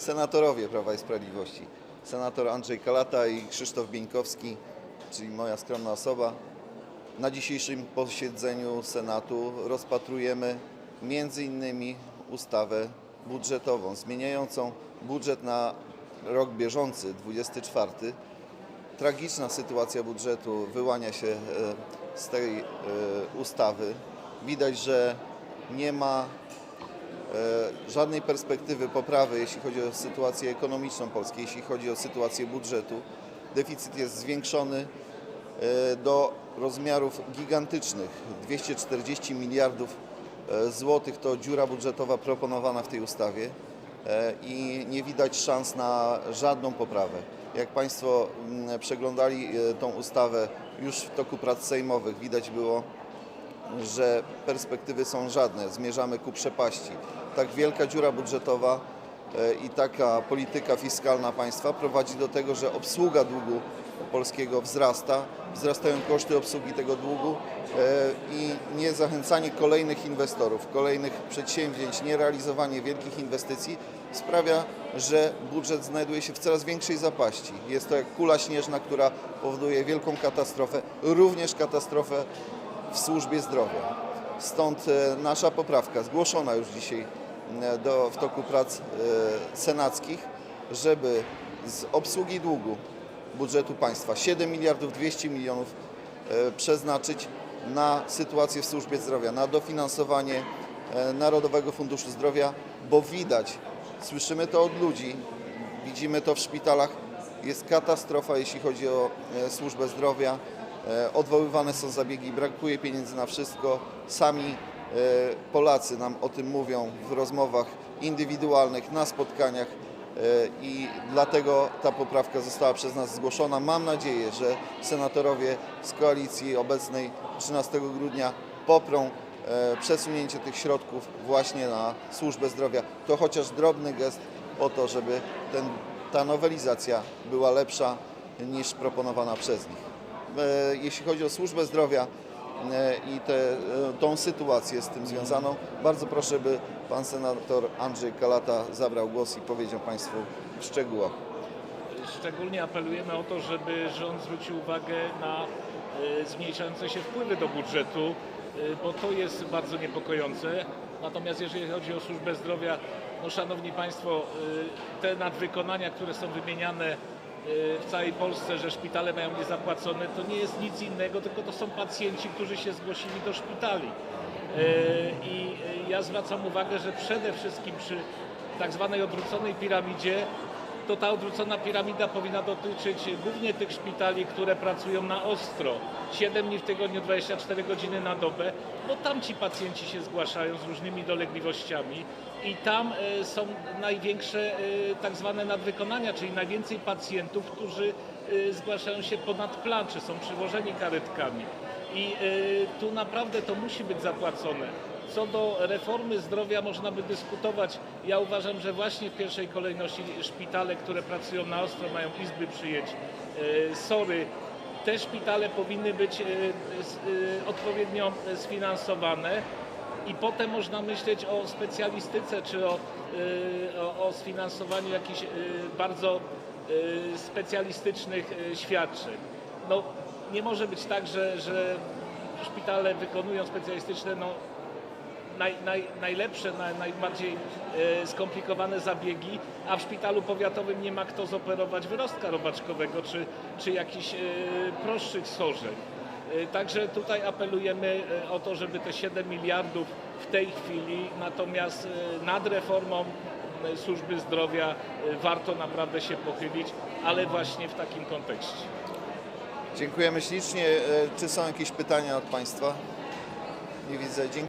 senatorowie Prawa i Sprawiedliwości. Senator Andrzej Kalata i Krzysztof Bieńkowski, czyli moja skromna osoba. Na dzisiejszym posiedzeniu Senatu rozpatrujemy między innymi ustawę budżetową zmieniającą budżet na rok bieżący 24. Tragiczna sytuacja budżetu wyłania się e, z tej e, ustawy. Widać, że nie ma żadnej perspektywy poprawy, jeśli chodzi o sytuację ekonomiczną Polski, jeśli chodzi o sytuację budżetu. Deficyt jest zwiększony e, do rozmiarów gigantycznych 240 miliardów e, złotych to dziura budżetowa proponowana w tej ustawie e, i nie widać szans na żadną poprawę. Jak Państwo mm, przeglądali e, tą ustawę już w toku prac sejmowych, widać było, że perspektywy są żadne, zmierzamy ku przepaści. Tak wielka dziura budżetowa e, i taka polityka fiskalna państwa prowadzi do tego, że obsługa długu polskiego wzrasta, wzrastają koszty obsługi tego długu e, i niezachęcanie kolejnych inwestorów, kolejnych przedsięwzięć, nierealizowanie wielkich inwestycji sprawia, że budżet znajduje się w coraz większej zapaści. Jest to jak kula śnieżna, która powoduje wielką katastrofę, również katastrofę w służbie zdrowia. Stąd e, nasza poprawka, zgłoszona już dzisiaj e, do, w toku prac e, senackich, żeby z obsługi długu budżetu państwa 7 miliardów 200 milionów przeznaczyć na sytuację w służbie zdrowia, na dofinansowanie Narodowego Funduszu Zdrowia, bo widać, słyszymy to od ludzi, widzimy to w szpitalach, jest katastrofa, jeśli chodzi o służbę zdrowia. E, Odwoływane są zabiegi, brakuje pieniędzy na wszystko. Sami e, Polacy nam o tym mówią w rozmowach indywidualnych, na spotkaniach e, i dlatego ta poprawka została przez nas zgłoszona. Mam nadzieję, że senatorowie z koalicji obecnej 13 grudnia poprą przesunięcie tych środków właśnie na służbę zdrowia. To chociaż drobny gest o to, żeby ten, ta nowelizacja była lepsza niż proponowana przez nich. E, Jeśli chodzi o służbę zdrowia e, i te, e, tą sytuację z tym związaną, bardzo proszę, by pan senator Andrzej Kalata zabrał głos i powiedział Państwu w szczegółach. Szczególnie apelujemy o to, żeby rząd zwrócił uwagę na zmniejszające się wpływy do budżetu, bo to jest bardzo niepokojące. Natomiast jeżeli chodzi o służbę zdrowia, no szanowni państwo, te nadwykonania, które są wymieniane w całej Polsce, że szpitale mają niezapłacone, to nie jest nic innego, tylko to są pacjenci, którzy się zgłosili do szpitali. E, I e, ja zwracam uwagę, że przede wszystkim przy tak zwanej odwróconej piramidzie to ta odwrócona piramida powinna dotyczyć głównie tych szpitali, które pracują na ostro, 7 dni w tygodniu, 24 godziny na dobę, bo tam ci pacjenci się zgłaszają z różnymi dolegliwościami i tam e, są największe e, tak zwane nadwykonania, czyli najwięcej pacjentów, którzy e, zgłaszają się ponad plan, czy są przywożeni karetkami. I tu naprawdę to musi być zapłacone. Co do reformy zdrowia można by dyskutować. Ja uważam, że właśnie w pierwszej kolejności szpitale, które pracują na ostro, mają izby przyjęć, e, sory. Te szpitale powinny być e, e, odpowiednio sfinansowane i potem można myśleć o specjalistyce czy o, o, sfinansowaniu jakichś bardzo specjalistycznych świadczeń. No, nie może być tak, że, że szpitale wykonują specjalistyczne no, naj, naj, najlepsze, naj, najbardziej e, skomplikowane zabiegi, a w szpitalu powiatowym nie ma kto zoperować wyrostka robaczkowego czy, czy jakichś e, prostszych schorzeń. E, Także tutaj apelujemy e, o to, żeby te 7 miliardów w tej chwili, natomiast nad reformą służby zdrowia warto naprawdę się pochylić, ale właśnie w takim kontekście. Dziękujemy ślicznie. Czy są jakieś pytania od Państwa? Nie widzę. Dziękuję.